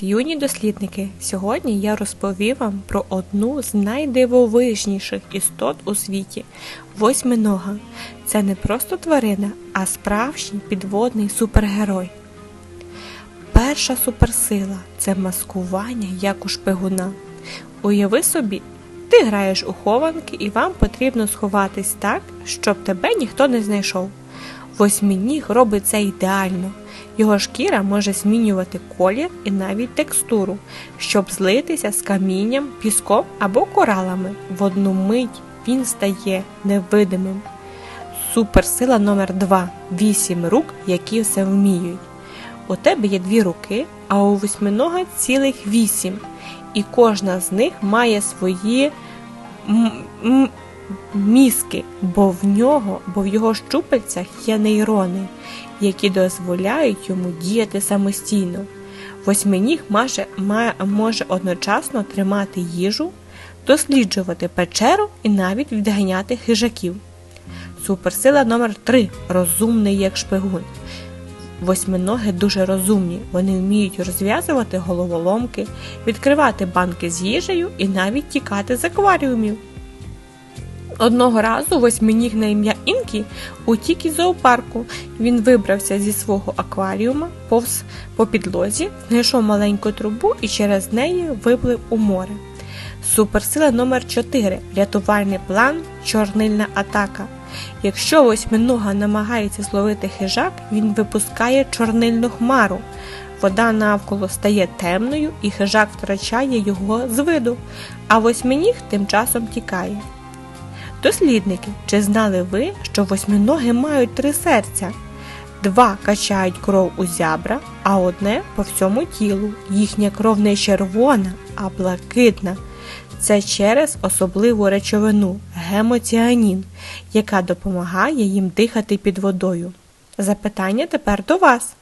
Юні дослідники, сьогодні я розповім вам про одну з найдивовижніших істот у світі восьминога. Це не просто тварина, а справжній підводний супергерой. Перша суперсила це маскування як у шпигуна. Уяви собі, ти граєш у хованки і вам потрібно сховатись так, щоб тебе ніхто не знайшов. Восьминіг робить це ідеально. Його шкіра може змінювати колір і навіть текстуру, щоб злитися з камінням, піском або коралами. В одну мить він стає невидимим. Суперсила номер 2 Вісім рук, які все вміють. У тебе є дві руки, а у восьминога цілих вісім, і кожна з них має свої мізки, бо в нього, бо в його щупальцях є нейрони, які дозволяють йому діяти самостійно. Восьминіг може, одночасно тримати їжу, досліджувати печеру і навіть відганяти хижаків. Суперсила номер 3 розумний як шпигун. Восьминоги дуже розумні, вони вміють розв'язувати головоломки, відкривати банки з їжею і навіть тікати з акваріумів. Одного разу восьминіг на ім'я Інкі утік із зоопарку. Він вибрався зі свого акваріума, повз по підлозі, знайшов маленьку трубу і через неї виплив у море. Суперсила номер 4 Рятувальний план Чорнильна атака. Якщо восьминога намагається зловити хижак, він випускає чорнильну хмару. Вода навколо стає темною і хижак втрачає його з виду, а восьминіг тим часом тікає. Дослідники, чи знали ви, що восьминоги мають три серця? Два качають кров у зябра, а одне по всьому тілу. Їхня кров не червона, а блакитна. Це через особливу речовину гемоціанін, яка допомагає їм дихати під водою. Запитання тепер до вас.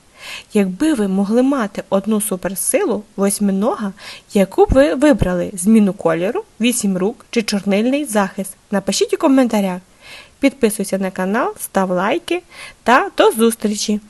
Якби ви могли мати одну суперсилу восьминога, яку б ви вибрали зміну кольору, вісім рук чи чорнильний захист, напишіть у коментарях. Підписуйся на канал, став лайки та до зустрічі!